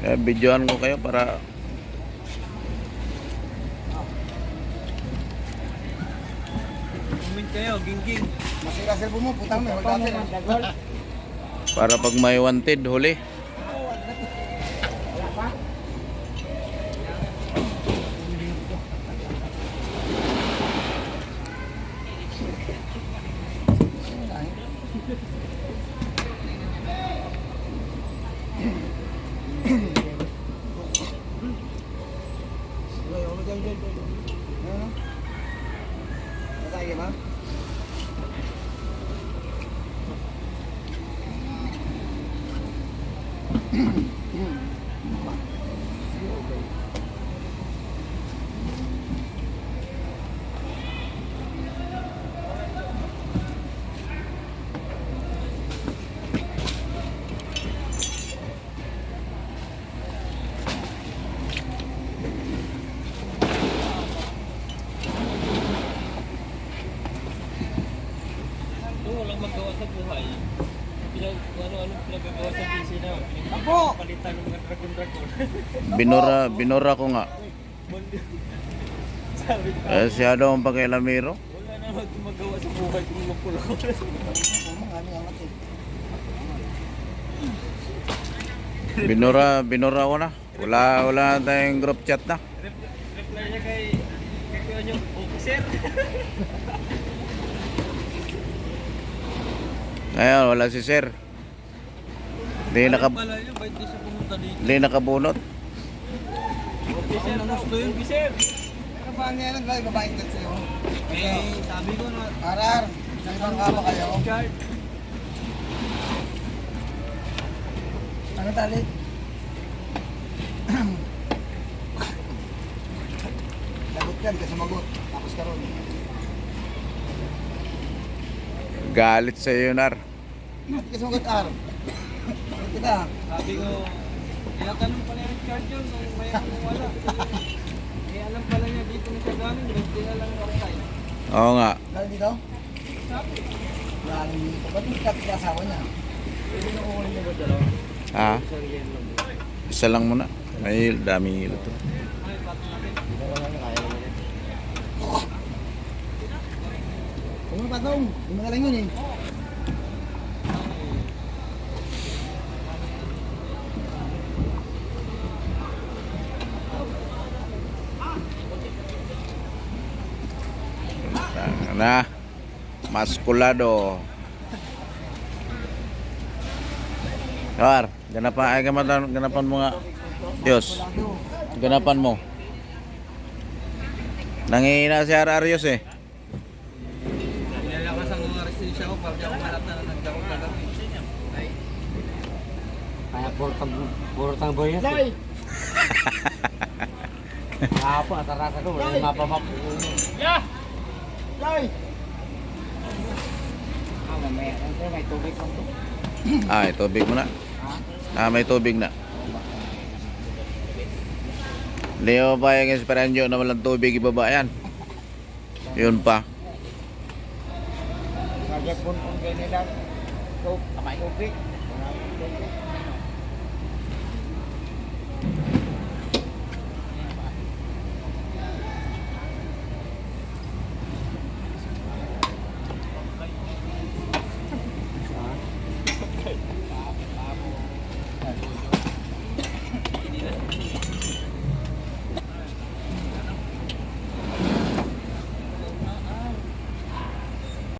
Eh, videoan ko kayo para Comment kayo, gingging. Masira cellphone mo, putang na. Para pag may wanted huli. Masaya ba? buhay, pinag, ano-ano pinagagawa sa busy na. Apo! Palitan ng mga dragon-dragon. Binura, binura ko nga. Sabi ko, Eh, siyado ang pakialamiro. wala na magawa sa buhay kung mapulo. Binura, binura ko na. Wala, wala na tayong group chat na. Reply niya kay, kay kuya niyo, okay sir. Ngayon, wala si sir. Hindi naka, hindi nakabunot. Okay sir, gusto yun, sir. Ano ba niya lang kayo babaeng kat sa'yo? Eh, sabi ko na, Arar, isang ibang kama kayo. Ano tali? Lagot yan, kasi sumagot. Tapos karon. Galit sa iyo, Nar. Hindi ka sumagot, Ar. Ano kita? Sabi ko, tinatanong pala yung card yun kung may wala. Eh, alam pala niya dito na siya galing, hindi na lang tayo. Oo nga. Galing dito? Galing dito. Ba't hindi kapit asawa niya? Pwede na kukunin niya ba dalawa? Lang. Isa lang muna. May daming hilo to. Huwag patong. Hindi mo lang yun eh. Na. Maskulado. Kar, ganapan ay ganapan, ganapan mo nga. Diyos, ganapan mo. Nangihina si Ararios eh. Nilalakas ang mga resistensya ko pag ako malap na nagdakong kagabi. Ay, Kaya puro tang puro tang boy yan. Day! Apa atarasa ko mapamap. Yeah! Day! Ah, mamaya ito may tubig lang to. Ah, may tubig mo na. Ah, may tubig na. Hindi mo pa yung esperanyo na walang tubig ibaba yan. Yun pa. Sajak pun pun kayo nila. So, kamay tubig.